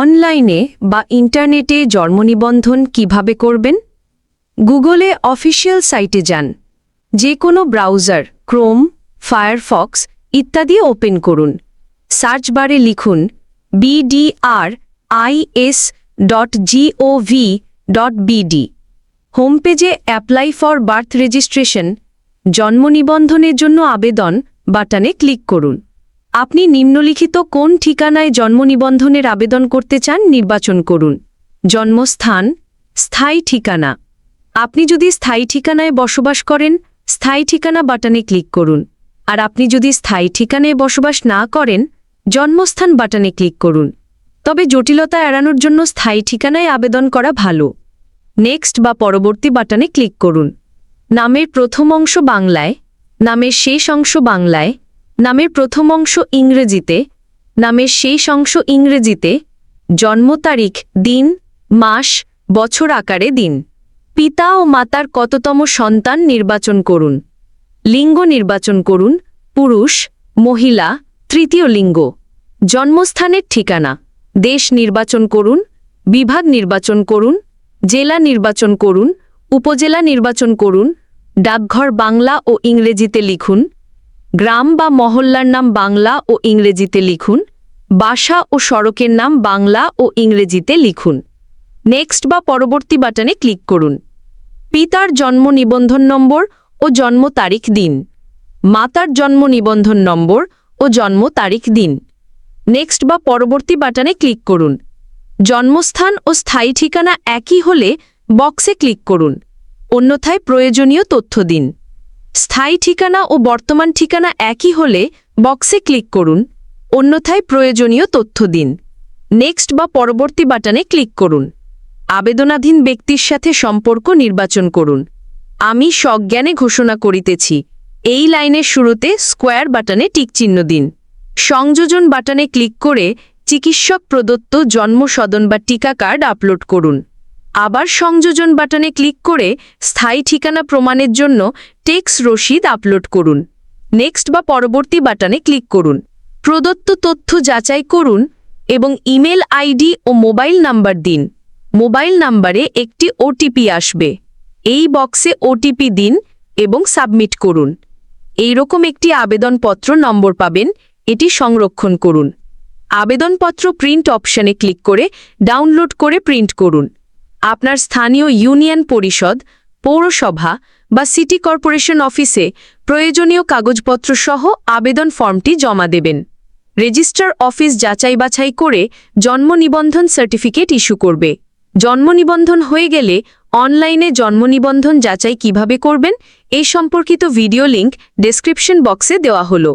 অনলাইনে বা ইন্টারনেটে জন্মনিবন্ধন কীভাবে করবেন? গুগলে অফিসিয়াল সাইটে যান। যে কোনো ব্রাউজার, ক্রোম, ফায়ারফক্স ইত্যাদি ওপেন করুন। সার্চ বারে লিখুন BDR IS dot GOV dot BD home পেজে অ্যাপ্লাই ফর বার্থ রেজিস্ট্রেশন জন্ম নিবন্ধনের জন্য আবেদন বাটনে ক্লিক করুন। আপনি নিম্নলিখিত কোন ঠিকানায় জন্ম নিবন্ধনের আবেদন করতে চান নির্বাচন করুন। জন্মস্থান, স্থায়ী ঠিকানা। আপনি যদি স্থায়ী ঠিকানায় বসবাস করেন, স্থায়ী ঠিকানা বাটনে ক্লিক করুন। আর আপনি যদি স্থায়ী ঠিকানায় বসবাস না করেন, জন্মস্থান বাটনে ক্লিক করুন। তবে জটিলতা এড়ানোর জন্য স্থায়ী ঠিকানায় আবেদন করা ভালো। নেক্সট বা পরবর্তী বাটনে ক্লিক করুন। নামের প্রথম অংশ বাংলায়, নামের শেষ অংশ বাংলায় নামের প্রথম অংশ ইংরেজিতে, নামের শেষ অংশ ইংরেজিতে, জন্ম তারিখ, দিন, মাস, বছর আকারে দিন। পিতা ও মাতার কততম সন্তান নির্বাচন করুন। লিঙ্গ নির্বাচন করুন, পুরুষ, মহিলা, তৃতীয় লিঙ্গ। জন্মস্থানের ঠিকানা, দেশ নির্বাচন করুন, বিভাগ নির্বাচন করুন, জেলা নির্বাচন করুন, উপজেলা নির্বাচন করুন, ডাকঘর বাংলা ও ইংরেজিতে লিখুন গ্রাম বা মহল্লার নাম বাংলা ও ইংরেজিতে লিখুন, বাসা ও সড়কের নাম বাংলা ও ইংরেজিতে লিখুন। নেক্সট বা পরবর্তী বাটনে ক্লিক করুন। পিতার জন্ম নিবন্ধন নম্বর ও জন্ম তারিখ দিন। মাতার জন্ম নিবন্ধন নম্বর ও জন্ম তারিখ দিন। নেক্সট বা পরবর্তী বাটনে ক্লিক করুন। জন্মস্থান ও স্থায়ী ঠিকানা একই হলে বক্সে ক্লিক করুন। অন্যথায় প্রয়োজনীয় তথ্য দিন। স্থায়ী ঠিকানা ও বর্তমান ঠিকানা একই হলে বক্সে ক্লিক করুন। অন্যথায় প্রয়োজনীয় তথ্য দিন। নেক্সট বা পরবর্তী বাটনে ক্লিক করুন। আবেদনাধীন ব্যক্তির সাথে সম্পর্ক নির্বাচন করুন। আমি সজ্ঞানে ঘোষণা করিতেছি, এই লাইনের শুরুতে স্কোয়ার বাটনে টিকচিহ্ন দিন। সংযোজন বাটনে ক্লিক করে চিকিৎসক প্রদত্ত জন্ম, সদন বা টিকা কার্ড আপলোড করুন। আবার সংযোজন বাটনে ক্লিক করে স্থায়ী ঠিকানা প্রমাণের জন্য টেক্স রসিদ আপলোড করুন। নেক্সট বা পরবর্তী বাটনে ক্লিক করুন। প্রদত্ত তথ্য যাচাই করুন এবং ইমেল আইডি ও মোবাইল নাম্বার দিন। মোবাইল নাম্বারে একটি ওটিপি আসবে। এই বক্সে ওটিপি দিন এবং সাবমিট করুন। এইরকম একটি আবেদনপত্র নম্বর পাবেন, এটি সংরক্ষণ করুন। আবেদনপত্র প্রিন্ট অপশনে ক্লিক করে ডাউনলোড করে প্রিন্ট করুন। আপনার স্থানীয় ইউনিয়ন পরিষদ, পৌরসভা বা সিটি কর্পোরেশন অফিসে প্রয়োজনীয় কাগজপত্র সহ আবেদন ফর্মটি জমা দেবেন। রেজিস্ট্রার অফিস যাচাই বাছাই করে জন্ম নিবন্ধন সার্টিফিকেট ইস্যু করবে। জন্ম নিবন্ধন হয়ে গেলে অনলাইনে জন্ম নিবন্ধন যাচাই কীভাবে করবেন এই সম্পর্কিত ভিডিও লিংক ডেসক্রিপশন বক্সে দেওয়া হলো।